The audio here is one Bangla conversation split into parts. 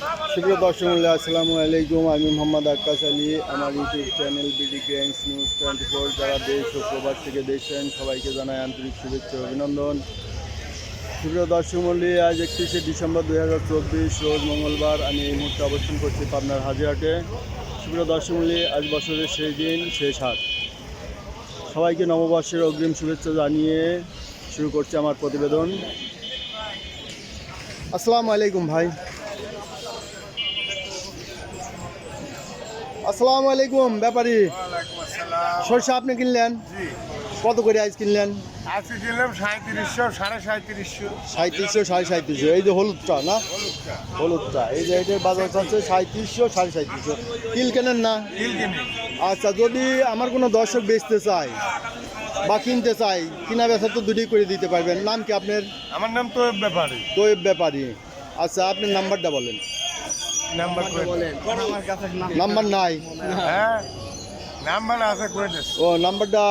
সুপ্রিয় দর্শক মূল্য আসসালামু আলাইকুম। আমি মোহাম্মদ আক্কাস আলী। আমার YouTube channel BD Greens news twenty four. যারা দেশ ও প্রবাস থেকে দেখছেন, সবাইকে জানাই আন্তরিক শুভেচ্ছা অভিনন্দন। সুপ্রিয় দর্শক মূল্য আজ একত্রিশে ডিসেম্বর দুই হাজার চব্বিশ, রোজ মঙ্গলবার আমি এই মুহূর্তে অবস্থান করছি পাবনার হাজিরাটে। সুপ্রিয় দর্শক মূল্য আজ বছরের শেষ দিন, শেষ হাট। সবাইকে নববর্ষের অগ্রিম শুভেচ্ছা জানিয়ে শুরু করছি আমার প্রতিবেদন। আসসালামু আলাইকুম ভাই। আসসালামু আলাইকুম ব্যাপারী। সরষে আপনি কিনলেন? কত করে আইস কিনলেন? আজকে কিনলাম সাঁত্রিশশো সাড়ে সাঁত্রিশশো। সাঁত্রিশশো সাড়ে সাঁত্রিশশো। এই যে হলুদটা না? হলুদটা। এই যে এটার বাজার হচ্ছে সাঁত্রিশশো সাড়ে সাঁত্রিশশো। কিল কেনেন না? আচ্ছা যদি আমার কোনো দর্শক বেচতে চায় বা কিনতে চাই কিনা বেচা তো দুটোই করে দিতে পারবেন। নাম কি আপনার? আমার নাম তো ব্যাপারে। তোয়েব ব্যাপারী। আচ্ছা আপনার নাম্বারটা বলেন। নাম্বার করে নাম্বার নাই। হ্যাঁ? নাম্বার আছে করে ও নাম্বারটা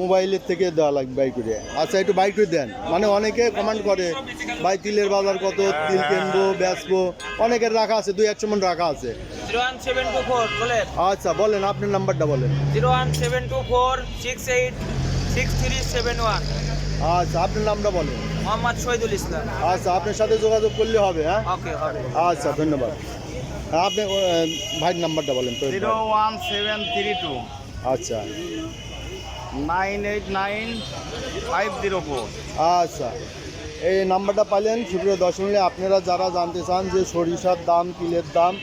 মোবাইলের থেকে দেওয়া লাগবে বাই করে। আচ্ছা একটু বাই করে দেন। মানে অনেকে কমেন্ট করে ভাই তিলের বাজার কত? তিল কিনবো বেচবো। অনেকের রাখা আছে দুই একশো মন রাখা আছে। আচ্ছা বলেন আপনার নাম্বারটা বলেন। Zero one seven two four six eight six three seven one. আচ্ছা আপনার নামটা বলেন। মোহাম্মদ শহীদুল ইসলাম। আচ্ছা আপনার সাথে যোগাযোগ করলে হবে হ্যাঁ? ওকে হবে। আচ্ছা ধন্যবাদ। হ্যাঁ, আপনি ভাইয়ের নাম্বারটা বলেন zero one seven three two. আচ্ছা। Nine eight nine five zero four. আচ্ছা। এই নাম্বারটা পাইলেন সুপ্রিয় দর্শক আপনারা যারা জানতে চান যে সরিষার দাম কিলের দাম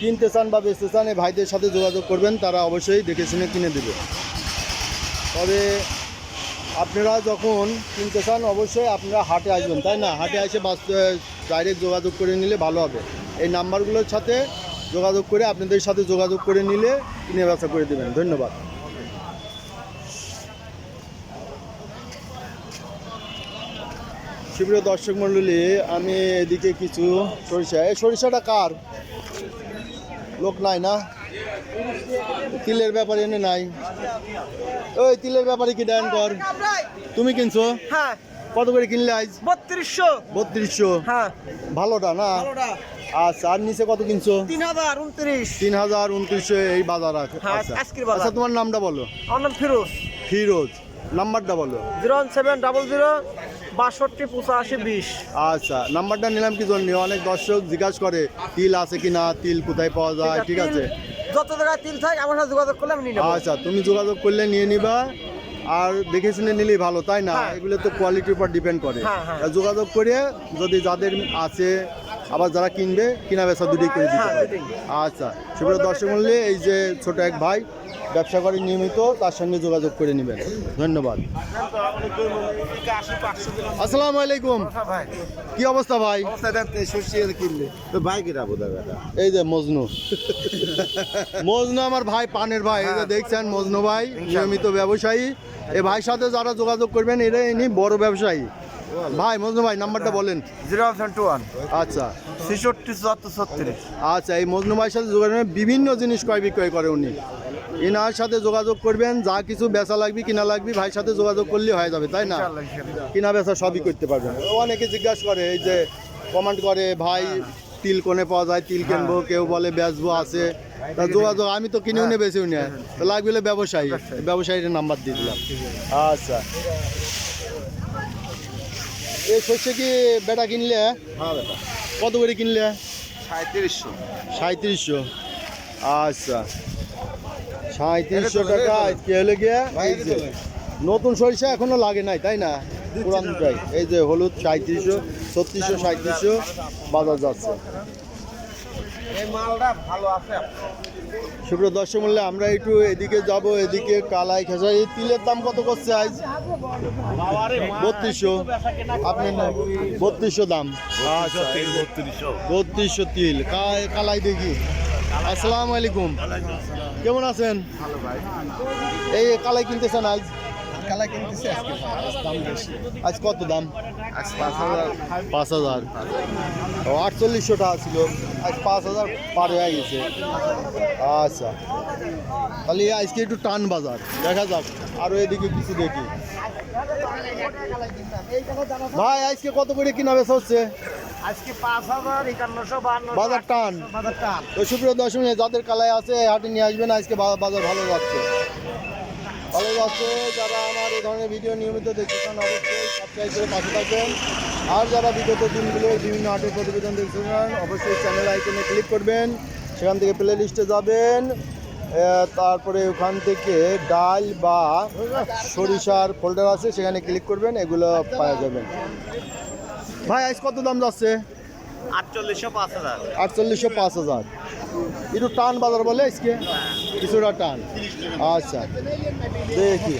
কিনতে চান বা বেচতে চান এই ভাইদের সাথে যোগাযোগ করবেন তারা অবশ্যই দেখে শুনে কিনে দেবে। তবে আপনারা যখন কিনতে চান অবশ্যই আপনারা হাটে আসবেন তাই না? হাটে এসে বাস ডাইরেক্ট যোগাযোগ করে নিলে ভালো হবে। এই নাম্বারগুলোর সাথে যোগাযোগ করে আপনাদের সাথে যোগাযোগ করে নিলে কিনে বেচা করে দেবেন। ধন্যবাদ। সুপ্রিয় দর্শক মণ্ডলী আমি এদিকে কিছু সরিষা। এই সরিষাটা কার? লোক নাই না? তিলের ব্যাপারে এনে নাই। ওই তিলের ব্যাপারে কি দেন কর। তুমি কিনছো? হ্যাঁ। কত করে কিনলে আজ বত্রিশশো। বত্রিশশো। হ্যাঁ। ভালোটা না? আচ্ছা আর নিচে কত কিনছো? তিন হাজার উনত্রিশ। তিন হাজার উনত্রিশশো এই বাজার আছে হ্যাঁ, আচ্ছা। আচ্ছা তোমার নামটা বলো। আমার নাম ফিরোজ। ফিরোজ। নাম্বারটা বলো। Zero one seven double zero বাষট্টি পঁচাশি বিশ। আচ্ছা নাম্বারটা নিলাম কি জন্য? অনেক দর্শক জিজ্ঞাসা করে তিল আছে কি না তিল কোথায় পাওয়া যায়? ঠিক আছে। যত জায়গায় তিল থাকে আমার সাথে যোগাযোগ করলে আমি নিয়ে আচ্ছা তুমি যোগাযোগ করলে নিয়ে নিবা। আর দেখে শুনে নিলেই ভালো তাই না? হ্যাঁ। এগুলো তো কোয়ালিটির উপর ডিপেন্ড করে। হ্যাঁ। যোগাযোগ করে যদি যাদের আছে আবার যারা কিনবে কিনা বেচা দুটোই করে দিতে হ্যাঁ, আচ্ছা সুপ্রিয় দর্শক মূল্যে এই যে ছোট এক ভাই ব্যবসা করে নিয়মিত তার সঙ্গে যোগাযোগ করে নেবেন। ধন্যবাদ। আসসালামু আলাইকুম। ভাই। কি অবস্থা ভাই? কিনলে। তো ভাই কিরাবো দাদা এই যে মজনু। মজনু আমার ভাই পানের ভাই। এই যে দেখছেন মজনু ভাই নিয়মিত ব্যবসায়ী। এই ভাইয়ের সাথে যারা যোগাযোগ করবেন এরা ইনি বড় ব্যবসায়ী। ভাই মজনু ভাই নাম্বারটা বলেন। Zero one two one. আচ্ছা। ছেষট্টি চুয়াত্তর ছত্রিশ। আচ্ছা এই মজনু ভাইয়ের সাথে যোগাযোগ বিভিন্ন জিনিস ক্রয় বিক্রয় করে উনি। এনার সাথে যোগাযোগ করবেন যা কিছু বেচা লাগবে কিনা লাগবে ভাইয়ের সাথে যোগাযোগ করলে হয়ে যাবে তাই না? কিনা বেচা সবই করতে পারবেন। অনেকে জিজ্ঞাসা করে এই যে কমেন্ট করে ভাই তিল কোনে পাওয়া যায়? তিল কিনবো কেউ বলে বেচবো আছে। তা যোগাযোগ আমি তো কিনেও নে বেছেও নে তো লাগবে ব্যবসায়ী। ব্যবসায়ীর নাম্বার দিয়ে দিলাম। আচ্ছা। এই শস্য কি বেটা কিনলে? কত করে কিনলে? সাঁত্রিশশো সাঁত্রিশশো আচ্ছা। সাঁত্রিশশো টাকা আজকে হলে গিয়ে নতুন সরিষা এখনও লাগে নাই তাই না? পুরানটাই এই যে হলুদ সাঁত্রিশশো ছত্রিশশো সাঁত্রিশশো বাজার যাচ্ছে। এই মালটা ভালো আছে। সুপ্রিয় দর্শক মূল্যে আমরা একটু এদিকে যাব এদিকে কালাই খেসাই তিলের দাম কত করছে আজ? বত্রিশশো। আপনি বত্রিশশো দাম। বত্রিশশো তিল। কালাই দেখি। আসসালামু আলাইকুম। কেমন আছেন? এই কালাই কিনতেছেন আজ? কালা কিনতেছে আজকে? দাম বেশি। আজ কত দাম? আজ পাঁচ হাজার। পাঁচ হাজার। ও আটচল্লিশশো টাকা ছিল। আজ পাঁচ হাজার পার হয়ে গেছে। আচ্ছা। তাহলে আজকে একটু টান বাজার। দেখা যাক। আরও এদিকে কিছু দেখি। ভাই আজকে কত করে কিনা বেচা হচ্ছে? আজকে পাঁচ হাজার একান্নশো বান্ন বাজার টান। বাজার টান। তো সুপ্রিয় দর্শক যাদের কালায় আছে হাটে নিয়ে আসবেন। আজকে বাজার ভালো যাচ্ছে। যাচ্ছে যারা আমার এই ধরনের ভিডিও নিয়মিত দেখতে চান অবশ্যই সাবস্ক্রাইব করে পাশে থাকবেন। আর যারা বিগত দিনগুলো বিভিন্ন হাটের প্রতিবেদন দেখতে চান অবশ্যই চ্যানেল আইকনে ক্লিক করবেন। সেখান থেকে প্লে লিস্টে যাবেন। তারপরে ওখান থেকে ডাল বা সরিষার ফোল্ডার আছে সেখানে ক্লিক করবেন এগুলো পাওয়া যাবেন ভাই আজ কত দাম যাচ্ছে? আটচল্লিশশো পাঁচ হাজার। আটচল্লিশশো পাঁচ হাজার। একটু টান বাজার বলে আজকে? কিছুটা টান। আচ্ছা দেখি।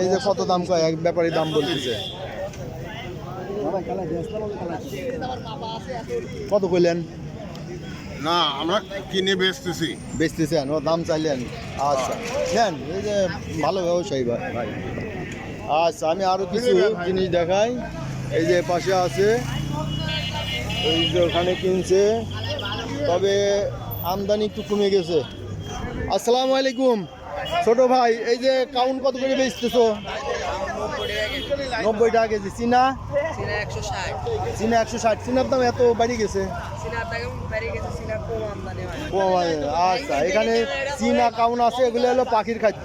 এই যে কত দাম কয়? এক ব্যাপারী দাম বলতেছে। কত কইলেন? না আমরা কিনে বেচতেছি। বেচতেছেন ও দাম চাইলেন। আচ্ছা নেন এই যে ভালো ব্যবসায়ী ভাই ভাই। আচ্ছা আমি আরও কিছু জিনিস দেখাই। এই যে পাশে আছে এই যে ওখানে কিনছে। তবে আমদানি একটু কমে গেছে। আসসালামু আলাইকুম। ছোট ভাই এই যে কাউন্ট কত করে বেচতেছো? নব্বই টাকা কেজি। চিনা? চীনা একশো ষাট। চীনা একশো ষাট। চিনার দাম এত বাড়ি গেছে। চীনার দাম বাড়ি গেছে হয় আচ্ছা এখানে চীনা কাউন আছে এগুলো হলো পাখির খাদ্য।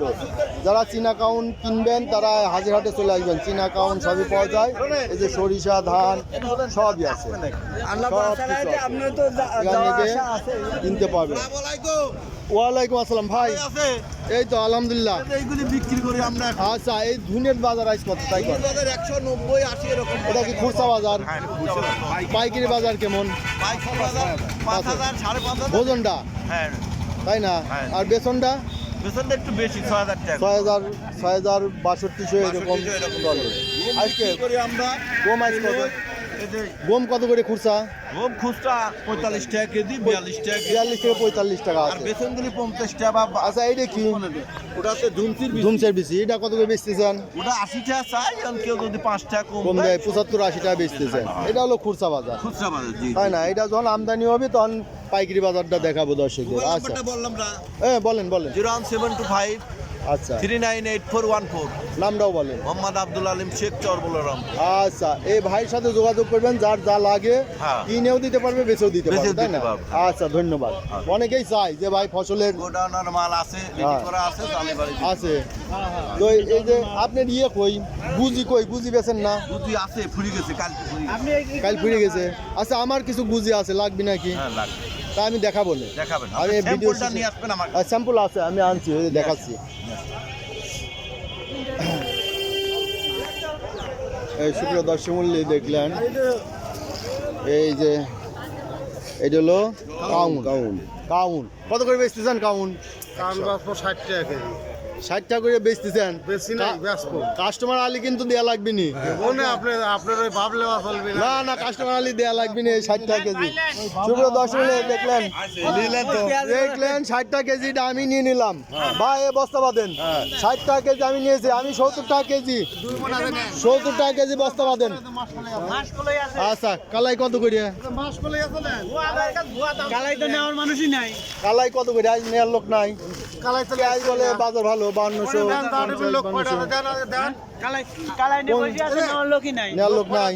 যারা চীনা কাউন কিনবেন তারা হাজিরহাটে চলে আসবেন। চীনা কাউন সবই পাওয়া যায়। এই যে সরিষা ধান সবই আছে। কিনতে পারবেন। ওয়ালাইকুম আসসালাম ভাই। এই তো আলহামদুলিল্লাহ। এইগুলি বিক্রি করি আমরা আচ্ছা এই ধুনের বাজার আইস কত? তাই বাজার একশো নব্বই আশি এরকম। এটা কি খুচরা বাজার? পাইকারি বাজার কেমন? পাঁচ হাজার ভোজনটা হ্যাঁ। তাই না? হ্যাঁ। আর বেতনটা বেতনটা একটু বেশি ছয় হাজার টাকা। ছয় হাজার ছয় হাজার বাষট্টিশো এরকম চলে। আজকে গম কত করে খুরসা গম খুচরা পঁয়তাল্লিশ টাকা কেজি বিয়াল্লিশ টাকা বিয়াল্লিশ থেকে পঁয়তাল্লিশ টাকা আর বেতনগুলি পঞ্চাশ টাকা বা আচ্ছা এইটা কি? ওটা ওটাতে ধুমসির ধুমসের বেশি এটা কত করে বেচতে বেচতেছেন? ওটা আশি টাকা চাই আর কেউ যদি পাঁচ টাকা কম দেয় পঁচাত্তর আশি টাকা বেচতেছেন। এটা হলো খুরসা বাজার। খুচরা বাজার জি তাই না? এটা যখন আমদানি হবে তখন পাইকারি বাজারটা দেখাবো দর্শকদের। আচ্ছা। বললাম না? হ্যাঁ বলেন বলেন। Zero one seven two five আচ্ছা। Three nine eight four one four. নামটাও বলেন। মোহাম্মদ আব্দুল আলিম শেখ চর বলরাম আচ্ছা এই ভাইয়ের সাথে যোগাযোগ করবেন যার যা লাগে হ্যাঁ। কিনেও দিতে পারবে বেচেও দিতে পারবে তাই না? আচ্ছা ধন্যবাদ। অনেকেই চাই যে ভাই ফসলের গোডাউনের মাল আছে হ্যাঁ। করা আছে আছে। তো এই- এই যে আপনার ইয়ে কই গুজি কই গুজি বেছেন না? দুধি আছে ফুরি গেছে গেছে। কাল ফিরে গেছে। আচ্ছা আমার কিছু গুজি আছে লাগবে নাকি? হ্যাঁ লাগবে। তা আমি দেখাবো দেখাবেন। আমি আপনি ভিডিও নিয়ে আসবেন আমার স্যাম্পল আছে আমি আনছি দেখাচ্ছি। এই সুপ্রিয় দর্শক মূল্যে দেখলেন। এই যে এটা হলো কাউন। কাউন। কাউন। কত করে বেচতেছেন কাউন? কাউন ষাট টাকা কেজি। ষাট টাকা করে বেচতেছেন। বেশি বেচবো কাস্টমার আলি কিন্তু দেয়া লাগবে নি। মনে আপনার আপনার ওই ভাবলে চলবে না। না কাস্টমার আলি দেয়া লাগবে না ষাট টাকা কেজি। সুপ্রিয় দর্শক মূল্যে দেখলেন। নিলেন তো। দেখলেন ষাট টাকা কেজিটা আমি নিয়ে নিলাম। বা এ বস্তা বাঁধেন। ষাট টাকা কেজি আমি নিয়েছি আমি সত্তর টাকা কেজি। সত্তর টাকা কেজি বস্তা বাঁধেন। আচ্ছা কালাই কত করে? কালাই তো নেওয়ার মানুষই নাই। কালাই কত করে? আজ নেওয়ার লোক নাই। আজ বলে বাজার ভালো। বান্নশো নেওয়ার লোক নাই।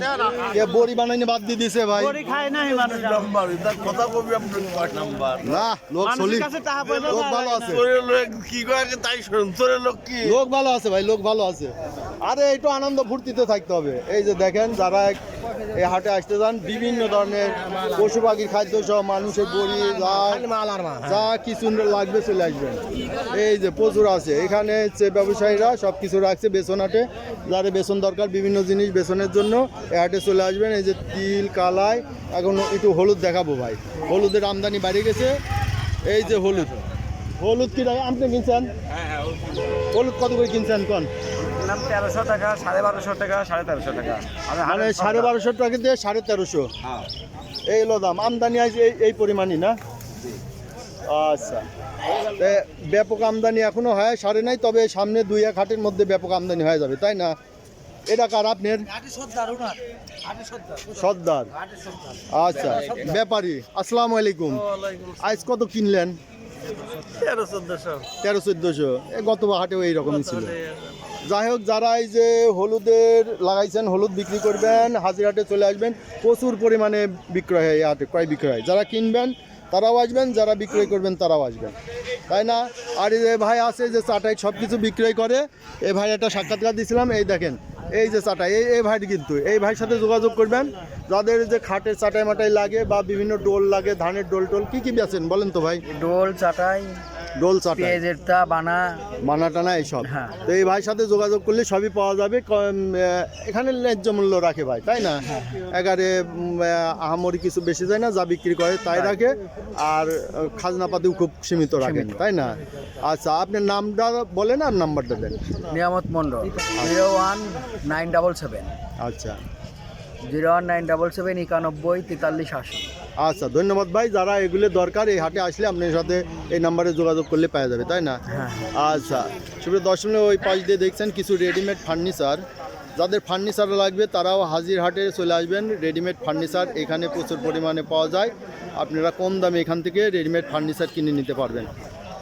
কে বড়ি বানাইনি বাদ দিয়ে দিছে ভাই। গড়ি খায় নাই মানুষ নাম্বার তার কথা বলবি আপনার কয় নাম্বার? না লোক মানুষের সলিড কাছে টাকা পয়সা লোক ভালো আছে। লোক কি করে তাই শুনুন তোর লোক কি? লোক ভালো আছে ভাই লোক ভালো আছে। আরে একটু আনন্দ ফুর্তিতে থাকতে হবে। এই যে দেখেন যারা এক- এই হাটে আসতে যান বিভিন্ন ধরনের পশু পাখির খাদ্য সহ মানুষের বড়ি যা যা কিছু লাগবে চলে আসবেন। এই যে প্রচুর আছে। এখানে যে ব্যবসায়ীরা সব কিছু রাখছে বেসন হাটে। যাদের বেসন দরকার বিভিন্ন জিনিস বেসনের জন্য এই হাটে চলে আসবেন। এই যে তিল কালাই এখন একটু হলুদ দেখাবো ভাই। হলুদের আমদানি বাড়ে গেছে। এই যে হলুদ। হলুদ কি আপনি কিনছেন? হলুদ কত করে কিনছেন কোন? নাম তেরোশো টাকা সাড়ে বারোশো টাকা সাড়ে তেরোশো টাকা। আমি মানে সাড়ে বারোশো টাকা দিয়ে সাড়ে তেরোশো। এই হলো দাম আমদানি আছে এই এই পরিমাণই না? আচ্ছা। ব্যাপক আমদানি এখনও হয় সাড়ে নাই তবে সামনে দুই এক হাটের মধ্যে ব্যাপক আমদানি হয়ে যাবে তাই না? এটা কার আপনার? সর্দার আচ্ছা ব্যাপারী আসসালামু আলাইকুম। আজ কত কিনলেন? তেরো চোদ্দশো। তেরো চোদ্দশো। গত হাটেও এইরকমই ছিল। যাই হোক, যারা এই যে হলুদের লাগাইছেন, হলুদ বিক্রি করবেন হাজিরহাটে চলে আসবেন, প্রচুর পরিমাণে বিক্রয় হয় হাটে, ক্রয় বিক্রয় হয়। যারা কিনবেন, তারাও আসবেন, যারা বিক্রয় করবেন, তারাও আসবেন। তাই না? আর এই ভাই আছে যে চাটাই সব কিছু বিক্রয় করে এ ভাই একটা সাক্ষাৎকার দিয়েছিলাম এই দেখেন, এই যে চাটাই, এই এই ভাইটি কিন্তু, এই ভাইয়ের সাথে যোগাযোগ করবেন, যাদের যে খাটের চাটাই মাটাই লাগে বা বিভিন্ন ডোল লাগে, ধানের ডোল টোল কী কী বেছেন বলেন তো ভাই? ডোল, চাটাই ডোল চাটাই পেঁয়াজের তা বানা। মানা টানা এইসব। হ্যাঁ। তো এই ভাইয়ের সাথে যোগাযোগ করলে সবই পাওয়া যাবে। এখানে ন্যায্য মূল্য রাখে ভাই তাই না? এগারে উম, আহামরি কিছু বেশি যায় না যা বিক্রি করে তাই রাখে। আর আহ, খাজনাপাতিও খুব সীমিত রাখেন তাই না? আচ্ছা আপনার নামটা বলেন আর নাম্বারটা দেন। Niamat Mondal zero one nine double seven. আচ্ছা। Zero one nine double seven একানব্বই তেতাল্লিশ আশি। আচ্ছা ধন্যবাদ ভাই। যারা এগুলো দরকার এই হাটে আসলে আপনার সাথে এই নাম্বারে যোগাযোগ করলে পাওয়া যাবে তাই না? হ্যাঁ আচ্ছা সুপ্রিয় দর্শক ওই পাশ দিয়ে দেখছেন কিছু রেডিমেড ফার্নিচার যাদের ফার্নিচার লাগবে তারাও হাজির হাটে চলে আসবেন। রেডিমেড ফার্নিচার এখানে প্রচুর পরিমাণে পাওয়া যায়। আপনারা কম দামে এখান থেকে রেডিমেড ফার্নিচার কিনে নিতে পারবেন।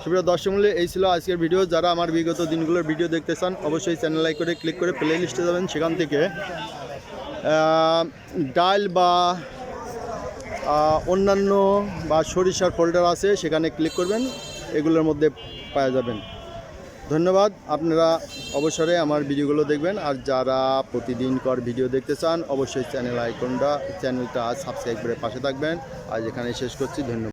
সুপ্রিয় দর্শক মূল্যে এই ছিল আজকের ভিডিও। যারা আমার বিগত দিনগুলোর ভিডিও দেখতে চান অবশ্যই চ্যানেল লাইক করে ক্লিক করে প্লে লিস্টে যাবেন। সেখান থেকে ডাল বা অন্যান্য বা সরিষার ফোল্ডার আছে, সেখানে ক্লিক করবেন, এগুলোর মধ্যে পাওয়া যাবেন। ধন্যবাদ, আপনারা অবসরে আমার ভিডিওগুলো দেখবেন, আর যারা প্রতিদিন কর ভিডিও দেখতে চান, অবশ্যই চ্যানেল আইকনটা চ্যানেলটা সাবস্ক্রাইব করে পাশে থাকবেন। আজ এখানে শেষ করছি, ধন্যবাদ।